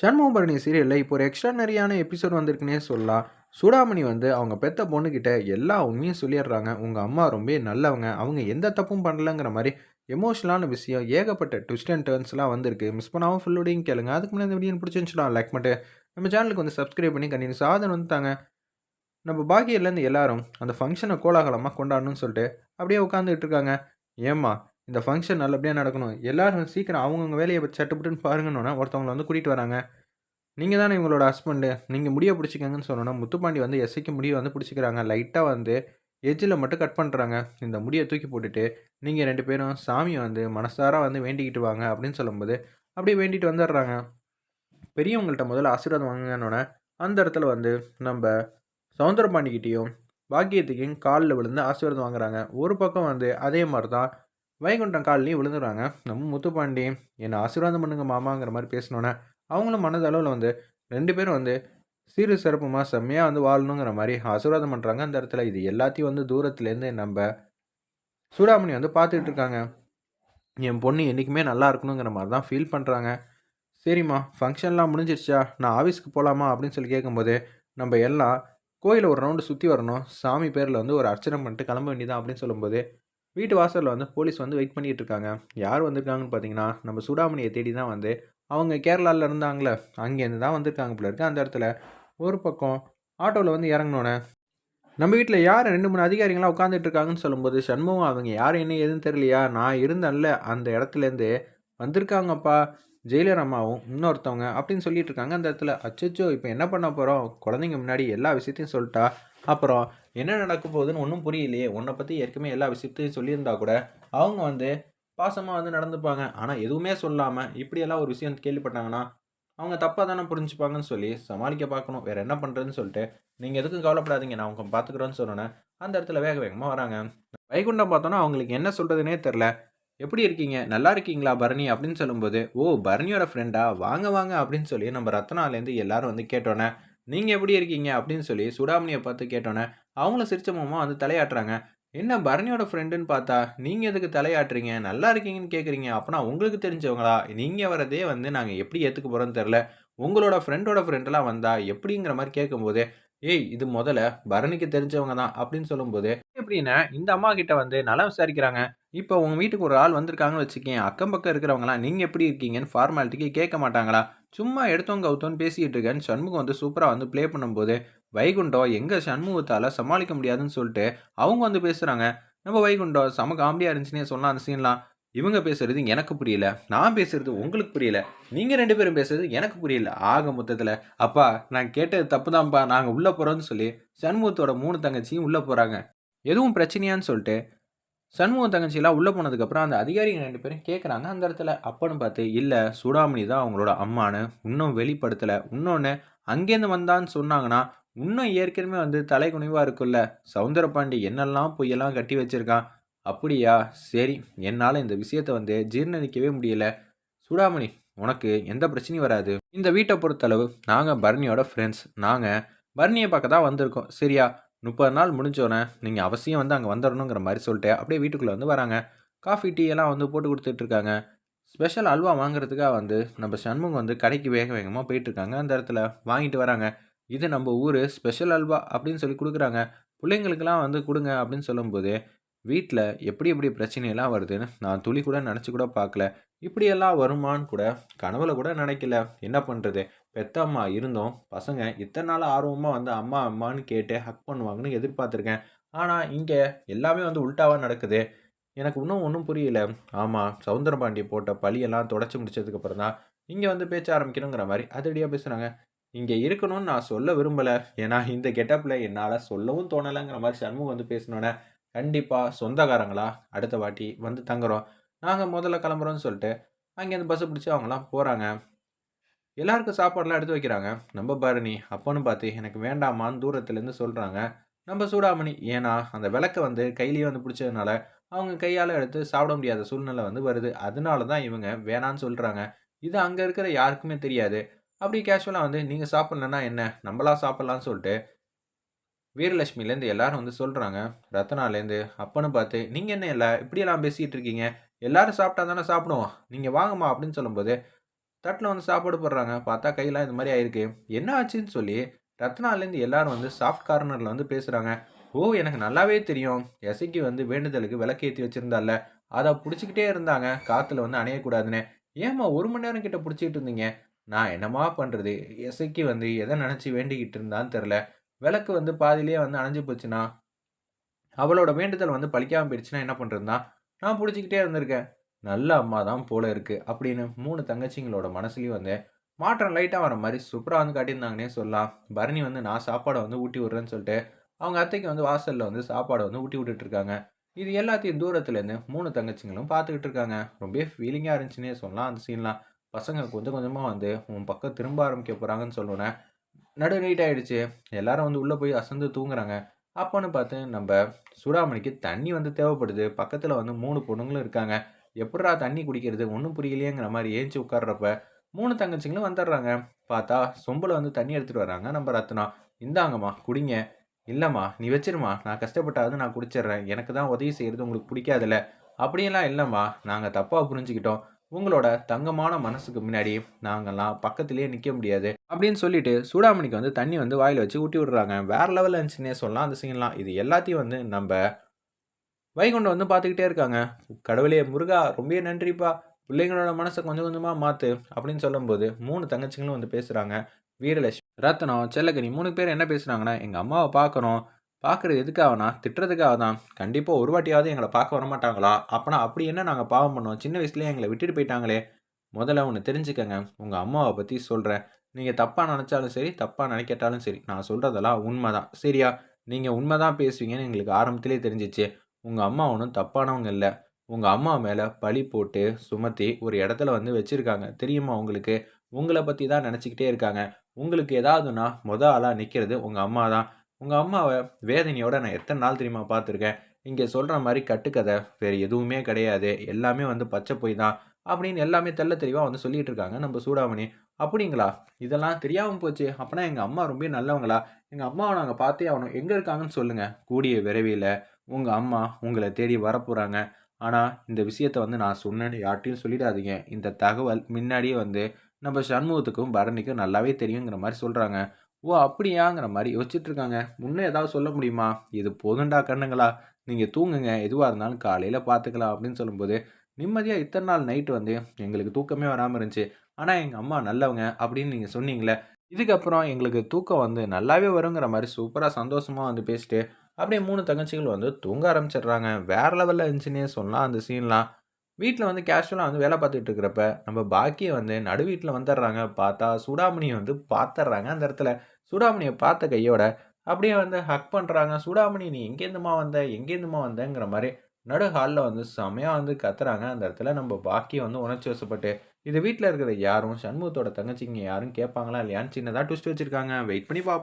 சண்முகபரணி சீரியலில் இப்போ ஒரு எக்ஸ்ட்ரானரியான எபிசோட் வந்திருக்குன்னே சொல்லலாம். சூடாமணி வந்து அவங்க பெத்த பொண்ணுக்கிட்ட எல்லா உண்மையும் சொல்லிடுறாங்க. உங்கள் அம்மா ரொம்ப நல்லவங்க. அவங்க எந்த தப்பும் பண்ணலங்கிற மாதிரி எமோஷனலான விஷயம் ஏகப்பட்ட ட்விஸ்ட் அண்ட் டேர்ன்ஸ்லாம் வந்திருக்கு. மிஸ் பண்ணாமல் ஃபுல்லோடையும் கேளுங்க. அதுக்கு முன்னாடி இந்த வீடியோ பிடிச்சிருந்துச்சுனா லைக் பண்ணிட்டு நம்ம சேனலுக்கு வந்து சப்ஸ்கிரைப் பண்ணி கண்டினியூ சாதனை வந்துட்டாங்க நம்ம பாக்கியிலேருந்து எல்லாரும் அந்த ஃபங்க்ஷனை கோலாகலமாக கொண்டாடணும்னு சொல்லிட்டு அப்படியே உட்காந்துக்கிட்டு இருக்காங்க. ஏம்மா இந்த ஃபங்க்ஷன் நல்லபடியாக நடக்கணும். எல்லாரும் சீக்கிரம் அவங்கவுங்க வேலையை சட்டுப்புட்டுன்னு பாருங்கன்னு ஒருத்தவங்களை வந்து கூட்டிகிட்டு வராங்க. நீங்கள் தானே இவங்களோட ஹஸ்பண்டு நீங்கள் முடிய பிடிச்சிக்கங்கன்னு சொன்னோன்னா முத்துப்பாண்டி வந்து எஸ்ஐக்கு முடியை வந்து பிடிச்சிக்கிறாங்க. லைட்டாக வந்து எஜ்ஜில் மட்டும் கட் பண்ணுறாங்க இந்த முடியை தூக்கி போட்டுட்டு நீங்கள் ரெண்டு பேரும் சாமியை வந்து மனசார வந்து வேண்டிக்கிட்டு வாங்க அப்படின்னு சொல்லும்போது அப்படியே வேண்டிட்டு வந்துடுறாங்க. பெரியவங்கள்ட்ட முதல்ல ஆசீர்வாதம் வாங்கினோன்னே அந்த இடத்துல வந்து நம்ம சவுந்தரபாண்டிக்கிட்டேயும் பாக்கியத்துக்கும் காலில் விழுந்து ஆசீர்வாதம் வாங்குறாங்க. ஒரு பக்கம் வந்து அதே மாதிரி தான் வைகுண்டம் காலிலையும் விழுந்துடுறாங்க நம்ம முத்துப்பாண்டி என்னை ஆசீர்வாதம் பண்ணுங்க மாமாங்கிற மாதிரி பேசினோன்னே அவங்களும் மனதளவில் வந்து ரெண்டு பேரும் வந்து சீரு சிறப்புமாக செம்மையாக வந்து வாழணுங்கிற மாதிரி ஆசீர்வாதம் பண்ணுறாங்க அந்த இடத்துல இது எல்லாத்தையும் வந்து தூரத்துலேருந்து நம்ம சூடாமணி வந்து பார்த்துட்டு இருக்காங்க. என் பொண்ணு என்றைக்குமே நல்லா இருக்கணுங்கிற மாதிரி தான் ஃபீல் பண்ணுறாங்க சரிம்மா ஃபங்க்ஷன்லாம் முடிஞ்சிருச்சா? நான் ஆஃபீஸ்க்கு போகலாமா அப்படின்னு சொல்லி கேட்கும்போது நம்ம எல்லாம் கோயிலை ஒரு ரவுண்டு சுற்றி வரணும். சாமி பேரில் வந்து ஒரு அர்ச்சனை பண்ணிட்டு கிளம்ப வேண்டியதான் அப்படின்னு சொல்லும்போது வீட்டு வாசலில் வந்து போலீஸ் வந்து வெயிட் பண்ணிகிட்டு இருக்காங்க யார் வந்திருக்காங்கன்னு பார்த்தீங்கன்னா நம்ம சூடாமணியை தேடி தான் வந்து அவங்க கேரளாவில் இருந்தாங்களே அங்கேருந்து தான் வந்திருக்காங்க போல இருக்குது அந்த இடத்துல ஒரு பக்கம் ஆட்டோவில் வந்து இறங்கினோன்னே நம்ம வீட்டில் யார் ரெண்டு மூணு அதிகாரிகளாக உட்காந்துட்டு இருக்காங்கன்னு சொல்லும்போது சண்முகம் அவங்க யார் என்ன ஏதுன்னு தெரியலையா? நான் இருந்தேன்ல அந்த இடத்துலேருந்து வந்திருக்காங்கப்பா ஜெயிலர் அம்மாவும் இன்னொருத்தவங்க அப்படின்னு சொல்லிட்டு இருக்காங்க அந்த இடத்துல அச்சச்சோ இப்போ என்ன பண்ண போகிறோம் குழந்தைங்க முன்னாடி எல்லா விஷயத்தையும் சொல்லிட்டா அப்புறம் என்ன நடக்க போகுதுன்னு ஒன்றும் புரியலையே. உன்னை பற்றி ஏற்கனவே எல்லா விஷயத்தையும் சொல்லியிருந்தா கூட அவங்க வந்து பாசமாக வந்து நடந்துப்பாங்க. ஆனால் எதுவுமே சொல்லாமல் இப்படியெல்லாம் ஒரு விஷயம் கேள்விப்பட்டாங்கன்னா அவங்க தப்பாக தானே புரிஞ்சுப்பாங்கன்னு சொல்லி சமாளிக்க பார்க்கணும். வேறு என்ன பண்ணுறதுன்னு சொல்லிட்டு நீங்கள் எதுக்கும் கவலைப்படாதீங்க. நான் அவங்க பார்த்துக்குறோன்னு சொன்னோன்னே அந்த இடத்துல வேக வேகமாக வராங்க. வைகுண்டம் பார்த்தோன்னா அவங்களுக்கு என்ன சொல்கிறதுனே தெரில எப்படி இருக்கீங்க? நல்லா இருக்கீங்களா பரணி? அப்படின்னு சொல்லும்போது ஓ பரணியோட ஃப்ரெண்டா வாங்க வாங்க. அப்படின்னு சொல்லி நம்ம ரத்னாலேருந்து எல்லாரும் வந்து கேட்டோன்னே நீங்கள் எப்படி இருக்கீங்க? அப்படின்னு சொல்லி சுடாமணியை பார்த்து கேட்டோன்னே அவங்களும் சிரிச்ச மாமா வந்து தலையாட்டுறாங்க. என்ன பரணியோட ஃப்ரெண்டுன்னு பார்த்தா நீங்கள் எதுக்கு தலையாட்டுறீங்க? நல்லா இருக்கீங்கன்னு கேட்குறீங்க அப்போனா உங்களுக்கு தெரிஞ்சவங்களா? நீங்கள் வரதே வந்து நாங்கள் எப்படி ஏற்றுக்க போகிறோன்னு தெரில உங்களோட ஃப்ரெண்டோட ஃப்ரெண்டெல்லாம் வந்தா எப்படிங்கிற மாதிரி கேட்கும்போது ஏய் இது முதல்ல பரணிக்கு தெரிஞ்சவங்க தான். அப்படின்னு சொல்லும்போது எப்படின்னா இந்த அம்மா கிட்ட வந்து நல்லா விசாரிக்கிறாங்க. இப்போ உங்கள் வீட்டுக்கு ஒரு ஆள் வந்திருக்காங்கன்னு வச்சுக்கேன் அக்கம் பக்கம் இருக்கிறவங்களாம் நீங்கள் எப்படி இருக்கீங்கன்னு ஃபார்மாலிட்டிக்கு கேட்க மாட்டாங்களா? சும்மா எடுத்தவங்க கவுத்தோன்னு பேசிகிட்டு இருக்கேன்னு சண்முகம் வந்து சூப்பராக வந்து ப்ளே பண்ணும்போது வைகுண்டம் எங்கள் சண்முகத்தால் சமாளிக்க முடியாதுன்னு சொல்லிட்டு அவங்க வந்து பேசுகிறாங்க நம்ம வைகுண்டம் செம காமெடியாக இருந்துச்சுன்னே சொல்லலாம் அந்த சீன்லாம் இவங்க பேசுறது எனக்கு புரியல. நான் பேசுறது உங்களுக்கு புரியல. நீங்கள் ரெண்டு பேரும் பேசுறது எனக்கு புரியல. ஆக மொத்தத்தில் அப்பா நான் கேட்டது தப்பு தான்ப்பா நாங்கள் உள்ளே போகிறோம்னு சொல்லி சண்முகத்தோட மூணு தங்கச்சியும் உள்ளே போகிறாங்க எதுவும் பிரச்சனையான்னு சொல்லிட்டு சண்முகம் தங்கச்சிலாம் உள்ளே போனதுக்கப்புறம் அந்த அதிகாரிகள் ரெண்டு பேரும் கேட்குறாங்க அந்த இடத்துல அப்பன்னு பார்த்து இல்லை சூடாமணி தான் அவங்களோட அம்மானு இன்னும் வெளிப்படுத்தலை. இன்னொன்று அங்கேருந்து வந்தான்னு சொன்னாங்கன்னா இன்னும் ஏற்கனவே வந்து தலை குனிவாக இருக்குல்ல சவுந்தரபாண்டி என்னெல்லாம் பொய்யெல்லாம் கட்டி வச்சிருக்கான் அப்படியா? சரி என்னால் இந்த விஷயத்தை வந்து ஜீர்ணிக்கவே முடியல. சூடாமணி உனக்கு எந்த பிரச்சனையும் வராது. இந்த வீட்டை பொறுத்தளவு நாங்கள் பர்னியோட ஃப்ரெண்ட்ஸ் நாங்கள் பர்னியை பார்க்க தான் வந்திருக்கோம். சரியா? முப்பது நாள் முடிஞ்சோடனே நீங்கள் அவசியம் வந்து அங்கே வந்துடணுங்கிற மாதிரி சொல்லிட்டு அப்படியே வீட்டுக்குள்ளே வந்து வராங்க. காஃபி டீ எல்லாம் வந்து போட்டு கொடுத்துட்ருக்காங்க ஸ்பெஷல் அல்வா வாங்குறதுக்காக வந்து நம்ம சண்முகம் வந்து கடைக்கு வேக வேகமாக போயிட்டுருக்காங்க அந்த இடத்துல வாங்கிட்டு வராங்க. இது நம்ம ஊர் ஸ்பெஷல் அல்வா அப்படின்னு சொல்லி கொடுக்குறாங்க. பிள்ளைங்களுக்கெல்லாம் வந்து கொடுங்க அப்படின்னு சொல்லும்போது வீட்டில் எப்படி எப்படி பிரச்சனையெல்லாம் வருதுன்னு நான் துளி கூட நினச்சி கூட பார்க்கல இப்படியெல்லாம் வருமான்னு கூட கனவுல கூட நினைக்கல. என்ன பண்ணுறது பெத்த அம்மா இருந்தோம். பசங்க இத்தனை நாள் ஆர்வமாக வந்து அம்மா அம்மான்னு கேட்டு ஹக் பண்ணுவாங்கன்னு எதிர்பார்த்துருக்கேன். ஆனால் இங்கே எல்லாமே வந்து உல்ட்டாவாக நடக்குது. எனக்கு இன்னும் ஒன்றும் புரியல. ஆமாம் சவுந்தரபாண்டி போட்ட பழியெல்லாம் தொடச்சி முடிச்சதுக்கப்புறம் தான் இங்கே வந்து பேச்ச ஆரம்பிக்கணுங்கிற மாதிரி அதடியாக பேசுகிறாங்க இங்கே இருக்கணும்னு நான் சொல்ல விரும்பலை. ஏன்னா இந்த கெட்டப்பில் என்னால் சொல்லவும் தோணலைங்கிற மாதிரி சண்முகம் வந்து பேசினோன்னே கண்டிப்பாக சொந்தக்காரங்களா? அடுத்த வாட்டி வந்து தங்குறோம். நாங்கள் முதல்ல கிளம்புறோம்னு சொல்லிட்டு அங்கேருந்து பஸ்ஸை பிடிச்சி அவங்களாம் போகிறாங்க எல்லாருக்கும் சாப்பாடெலாம் எடுத்து வைக்கிறாங்க. நம்ம பரணி அப்போன்னு பார்த்து எனக்கு வேண்டாமான்னு தூரத்துலேருந்து சொல்கிறாங்க நம்ம சூடாமணி ஏன்னா அந்த விளக்கை வந்து கையிலேயே வந்து பிடிச்சதுனால அவங்க கையால் எடுத்து சாப்பிட முடியாத சூழ்நிலை வந்து வருது. அதனால தான் இவங்க வேணான்னு சொல்கிறாங்க இது அங்கே இருக்கிற யாருக்குமே தெரியாது. அப்படி கேஷுவலாக வந்து நீங்கள் சாப்பிட்லன்னா என்ன? நம்மளாம் சாப்பிட்லான்னு சொல்லிட்டு வீரலட்சுமிலேருந்து எல்லாரும் வந்து சொல்கிறாங்க ரத்னாலேருந்து அப்பன்னு பார்த்து நீங்கள் என்ன இல்லை இப்படியெல்லாம் பேசிகிட்டு இருக்கீங்க? எல்லாரும் சாப்பிட்டா தானே சாப்பிடுவோம். நீங்கள் வாங்கம்மா அப்படின்னு சொல்லும்போது தட்டில் வந்து சாப்பாடு போடுறாங்க. பார்த்தா கையெல்லாம் இது மாதிரி ஆயிருக்கு. என்ன ஆச்சுன்னு சொல்லி ரத்னாலேருந்து எல்லாரும் வந்து சாஃப்ட் கார்னரில் வந்து பேசுகிறாங்க ஓ எனக்கு நல்லாவே தெரியும். எசைக்கு வந்து வேண்டுதலுக்கு விளக்கேற்றி வச்சுருந்தால அதை பிடிச்சிக்கிட்டே இருந்தாங்க. காற்றுல வந்து அணையக்கூடாதுன்னு. ஏம்மா ஒரு மணி நேரம் கிட்ட பிடிச்சிக்கிட்டு இருந்தீங்க? நான் என்னம்மா பண்ணுறது எசைக்கு வந்து எதை நினச்சி வேண்டிக்கிட்டு இருந்தான்னு தெரில. விளக்கு வந்து பாதியிலேயே வந்து அணைஞ்சு போச்சுன்னா அவளோட வேண்டுதல் வந்து பழிக்காமல் போயிடுச்சுன்னா என்ன பண்ணுறதுனா நான் பிடிச்சிக்கிட்டே இருந்திருக்கேன். நல்ல அம்மா தான் போல இருக்குது அப்படின்னு மூணு தங்கச்சிங்களோட மனசுலேயும் வந்து மாற்றம் லைட்டாக வர மாதிரி சூப்பராக வந்து காட்டியிருந்தாங்கன்னே சொல்லலாம். பரணி வந்து நான் சாப்பாடை வந்து ஊட்டி விட்றேன்னு சொல்லிட்டு அவங்க அத்தைக்கு வந்து வாசலில் வந்து சாப்பாடை வந்து ஊட்டி விட்டுட்டு இருக்காங்க. இது எல்லாத்தையும் தூரத்துலேருந்து மூணு தங்கச்சிங்களும் பார்த்துக்கிட்டு இருக்காங்க. ரொம்ப ஃபீலிங்காக இருந்துச்சுன்னே சொல்லலாம் அந்த சீன்லாம் பசங்க கொஞ்சம் கொஞ்சமாக வந்து உன் பக்கம் திரும்ப ஆரம்பிக்க போகிறாங்கன்னு சொல்லுவேன் நடு நைட் ஆகிடுச்சு எல்லாரும் வந்து உள்ளே போய் அசந்து தூங்குறாங்க. அப்போன்னு பார்த்து நம்ம சூடாமணிக்கு தண்ணி வந்து தேவைப்படுது. பக்கத்தில் வந்து மூணு பொண்ணுங்களும் இருக்காங்க. எப்படா தண்ணி குடிக்கிறது? ஒன்றும் புரியலையேங்கிற மாதிரி ஏஞ்சி உட்காடுறப்ப மூணு தங்கச்சிங்களும் வந்துடுறாங்க. பார்த்தா சொம்பில் வந்து தண்ணி எடுத்துகிட்டு வராங்க. நம்ம ரத்னா இந்தாங்கம்மா குடிங்க. இல்லைம்மா நீ வச்சிருமா நான் கஷ்டப்பட்டாவது நான் குடிச்சிடுறேன். எனக்கு தான் உதவி செய்கிறது உங்களுக்கு பிடிக்காதுல்ல. அப்படியெல்லாம் இல்லைம்மா. நாங்கள் தப்பாக புரிஞ்சுக்கிட்டோம். உங்களோட தங்கமான மனசுக்கு முன்னாடி நாங்கள்லாம் பக்கத்துலேயே நிற்க முடியாது அப்படின்னு சொல்லிட்டு சூடாமணிக்கு வந்து தண்ணி வந்து வாயில் வச்சு ஊட்டி விடுறாங்க. வேற லெவலில் இருந்துச்சுன்னே சொல்லலாம். அந்த சீன்லாம் இது எல்லாத்தையும் வந்து நம்ம வைகுண்டம் வந்து பார்த்துக்கிட்டே இருக்காங்க. கடவுளே முருகா ரொம்ப நன்றிப்பா. பிள்ளைங்களோட மனசை கொஞ்சம் கொஞ்சமாக மாற்று அப்படின்னு சொல்லும்போது மூணு தங்கச்சிங்களும் வந்து பேசுகிறாங்க வீரலட்சுமி ரத்னம் செல்லக்கனி மூணு பேர் என்ன பேசுகிறாங்கன்னா எங்கள் அம்மாவை பார்க்குறோம் பார்க்குறது எதுக்காகனா திட்டுறதுக்காக தான் கண்டிப்பாக ஒரு வாட்டியாவது எங்களை பார்க்க வர மாட்டாங்களா அப்போனா அப்படி என்ன நாங்கள் பாவம் பண்ணோம்? சின்ன வயசுலேயே எங்களை விட்டுட்டு போயிட்டாங்களே. முதல்ல ஒன்று தெரிஞ்சுக்கங்க. உங்கள் அம்மாவை பற்றி சொல்கிறேன் நீங்கள் தப்பாக நினச்சாலும் சரி தப்பாக நினைக்கட்டாலும் சரி நான் சொல்கிறதெல்லாம் உண்மை தான் சரியா? நீங்கள் உண்மை தான் பேசுவீங்கன்னு எங்களுக்கு ஆரம்பத்திலே தெரிஞ்சிச்சு. உங்கள் அம்மா ஒன்றும் தப்பானவங்க இல்லை. உங்கள் அம்மா மேலே பழி போட்டு சுமத்தி ஒரு இடத்துல வந்து வச்சுருக்காங்க. தெரியுமா உங்களுக்கு? உங்களை பற்றி தான் நினச்சிக்கிட்டே இருக்காங்க. உங்களுக்கு ஏதாவதுன்னா மொதல் ஆளாக நிற்கிறது உங்கள் அம்மா தான் உங்கள் அம்மாவை வேதனையோட நான் எத்தனை நாள் தெரியுமா பார்த்துருக்கேன். இங்கே சொல்கிற மாதிரி கட்டுக்கதை வேறு எதுவுமே கிடையாது. எல்லாமே வந்து பச்சை போய் தான் அப்படின்னு எல்லாமே தெள்ள தெளிவாக வந்து சொல்லிகிட்டு இருக்காங்க. நம்ம சூடாமணி. அப்படிங்களா? இதெல்லாம் தெரியாமல் போச்சு. அப்படின்னா எங்கள் அம்மா ரொம்ப நல்லவங்களா? எங்கள் அம்மாவை நாங்கள் பார்த்தே ஆகணும். எங்கே இருக்காங்கன்னு சொல்லுங்கள் கூடிய விரைவில் உங்கள் அம்மா உங்களை தேடி வரப்போகிறாங்க ஆனால் இந்த விஷயத்த வந்து நான் சொன்னேன்னு யார்ட்டையும் சொல்லிடாதீங்க. இந்த தகவல் முன்னாடியே வந்து நம்ம சண்முகத்துக்கும் பரணிக்கும் நல்லாவே தெரியுங்கிற மாதிரி சொல்கிறாங்க ஓ அப்படியாங்கிற மாதிரி யோசிச்சுட்டு இருக்காங்க முன்னே ஏதாவது சொல்ல முடியுமா? இது போதுண்டா கண்ணுங்களா? நீங்கள் தூங்குங்க. எதுவாக இருந்தாலும் காலையில் பார்த்துக்கலாம் அப்படின்னு சொல்லும்போது நிம்மதியாக இத்தனை நாள் நைட்டு வந்து எங்களுக்கு தூக்கமே வராமல் இருந்துச்சு. ஆனால் எங்கள் அம்மா நல்லவங்க அப்படின்னு நீங்கள் சொன்னீங்களே இதுக்கப்புறம் எங்களுக்கு தூக்கம் வந்து நல்லாவே வருங்கிற மாதிரி சூப்பராக சந்தோஷமாக வந்து பேசிட்டு அப்படியே மூணு தங்கச்சிகள் வந்து தூங்க ஆரம்பிச்சிடுறாங்க. வேறு லெவலில் இருந்துச்சுன்னே சொல்லலாம் அந்த சீன்லாம் வீட்டில் வந்து கேஷுவலாக வந்து வேலை பார்த்துட்டு இருக்கிறப்ப நம்ம பாக்கியை வந்து நடு வீட்டில் வந்துடுறாங்க. பார்த்தா சூடாமணியை வந்து பார்த்துட்றாங்க அந்த இடத்துல. சூடாமணியை பார்த்த கையோட அப்படியே வந்து ஹக் பண்ணுறாங்க சூடாமணி நீ எங்கேருந்துமா வந்த? எங்கேருந்துமா வந்தங்கிற மாதிரி நடு ஹாலில் வந்து செமையாக வந்து கத்துறாங்க. அந்த இடத்துல நம்ம பாக்கியை வந்து உணர்ச்சி வசப்பட்டு இது வீட்டில் இருக்கிற யாரும் சண்முகத்தோட தங்கச்சிங்க யாரும் கேட்பாங்களா இல்லையான்னு சின்னதாக ட்விஸ்ட் வச்சுருக்காங்க. வெயிட் பண்ணி பார்ப்போம்